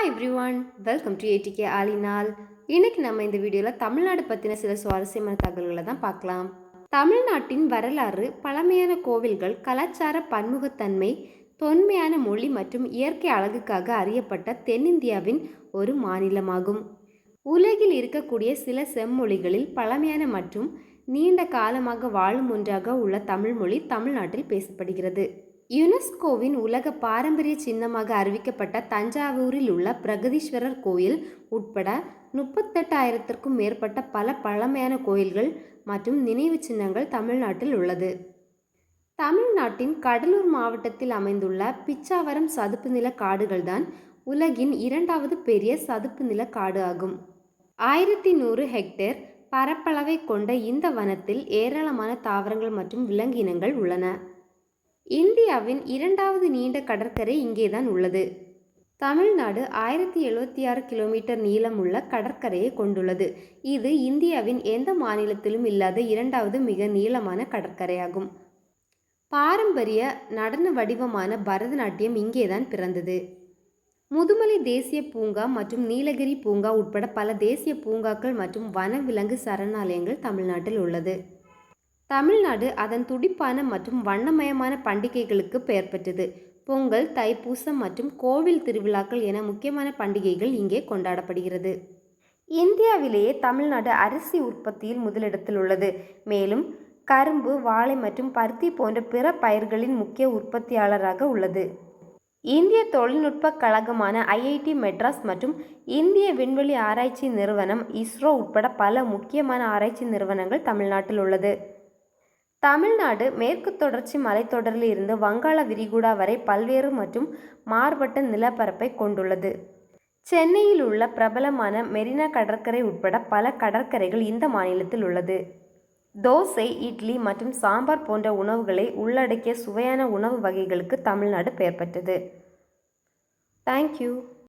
Hi everyone welcome to ADK ஆலினால் இன்றைக்கி நம்ம இந்த வீடியோவில் தமிழ்நாடு பற்றின சில சுவாரஸ்யமான தகவல்களை தான் பார்க்கலாம். தமிழ்நாட்டின் வரலாறு பழமையான கோவில்கள் கலாச்சார பன்முகத்தன்மை தொன்மையான மொழி மற்றும் இயற்கை அழகுக்காக அறியப்பட்ட தென்னிந்தியாவின் ஒரு மாநிலமாகும். உலகில் இருக்கக்கூடிய சில செம்மொழிகளில் பழமையான மற்றும் நீண்ட காலமாக வாழும் ஒன்றாக உள்ள தமிழ்மொழி தமிழ்நாட்டில் பேசப்படுகிறது. யுனெஸ்கோவின் உலக பாரம்பரிய சின்னமாக அறிவிக்கப்பட்ட தஞ்சாவூரில் உள்ள பிரகதீஸ்வரர் கோயில் உட்பட முப்பத்தெட்டாயிரத்திற்கும் மேற்பட்ட பல பழமையான கோயில்கள் மற்றும் நினைவு சின்னங்கள் தமிழ்நாட்டில் உள்ளது. தமிழ்நாட்டின் கடலூர் மாவட்டத்தில் அமைந்துள்ள பிச்சாவரம் சதுப்பு நில காடுகள்தான் உலகின் இரண்டாவது பெரிய சதுப்பு நில காடு ஆகும். ஆயிரத்தி நூறு ஹெக்டேர் பரப்பளவை கொண்ட இந்த வனத்தில் ஏராளமான தாவரங்கள் மற்றும் விலங்கினங்கள் உள்ளன. இந்தியாவின் இரண்டாவது நீண்ட கடற்கரை இங்கேதான் உள்ளது. தமிழ்நாடு ஆயிரத்தி எழுபத்தி ஆறு கிலோமீட்டர் நீளமுள்ள கடற்கரையை கொண்டுள்ளது. இது இந்தியாவின் எந்த மாநிலத்திலும் இல்லாத இரண்டாவது மிக நீளமான கடற்கரையாகும். பாரம்பரிய நடன வடிவமான பரதநாட்டியம் இங்கேதான் பிறந்தது. முதுமலை தேசிய பூங்கா மற்றும் நீலகிரி பூங்கா உட்பட பல தேசிய பூங்காக்கள் மற்றும் வனவிலங்கு சரணாலயங்கள் தமிழ்நாட்டில் உள்ளது. தமிழ்நாடு அதன் துடிப்பான மற்றும் வண்ணமயமான பண்டிகைகளுக்கு பெயர் பெற்றது. பொங்கல் தைப்பூசம் மற்றும் கோவில் திருவிழாக்கள் என முக்கியமான பண்டிகைகள் இங்கே கொண்டாடப்படுகிறது. இந்தியாவிலேயே தமிழ்நாடு அரிசி உற்பத்தியில் முதலிடத்தில் உள்ளது. மேலும் கரும்பு வாழை மற்றும் பருத்தி போன்ற பிற பயிர்களின் முக்கிய உற்பத்தியாளராக உள்ளது. இந்திய தொழில்நுட்ப கழகமான ஐஐடி மெட்ராஸ் மற்றும் இந்திய விண்வெளி ஆராய்ச்சி நிறுவனம் இஸ்ரோ உட்பட பல முக்கியமான ஆராய்ச்சி நிறுவனங்கள் தமிழ்நாட்டில் உள்ளது. தமிழ்நாடு மேற்கு தொடர்ச்சி மலைத்தொடரில் இருந்து வங்காள விரிகுடா வரை பல்வேறு மற்றும் மாறுபட்ட நிலப்பரப்பை கொண்டுள்ளது. சென்னையில் உள்ள பிரபலமான மெரினா கடற்கரை உட்பட பல கடற்கரைகள் இந்த மாநிலத்தில் உள்ளது. தோசை இட்லி மற்றும் சாம்பார் போன்ற உணவுகளை உள்ளடக்கிய சுவையான உணவு வகைகளுக்கு தமிழ்நாடு பெயர் பெற்றது. தேங்க்யூ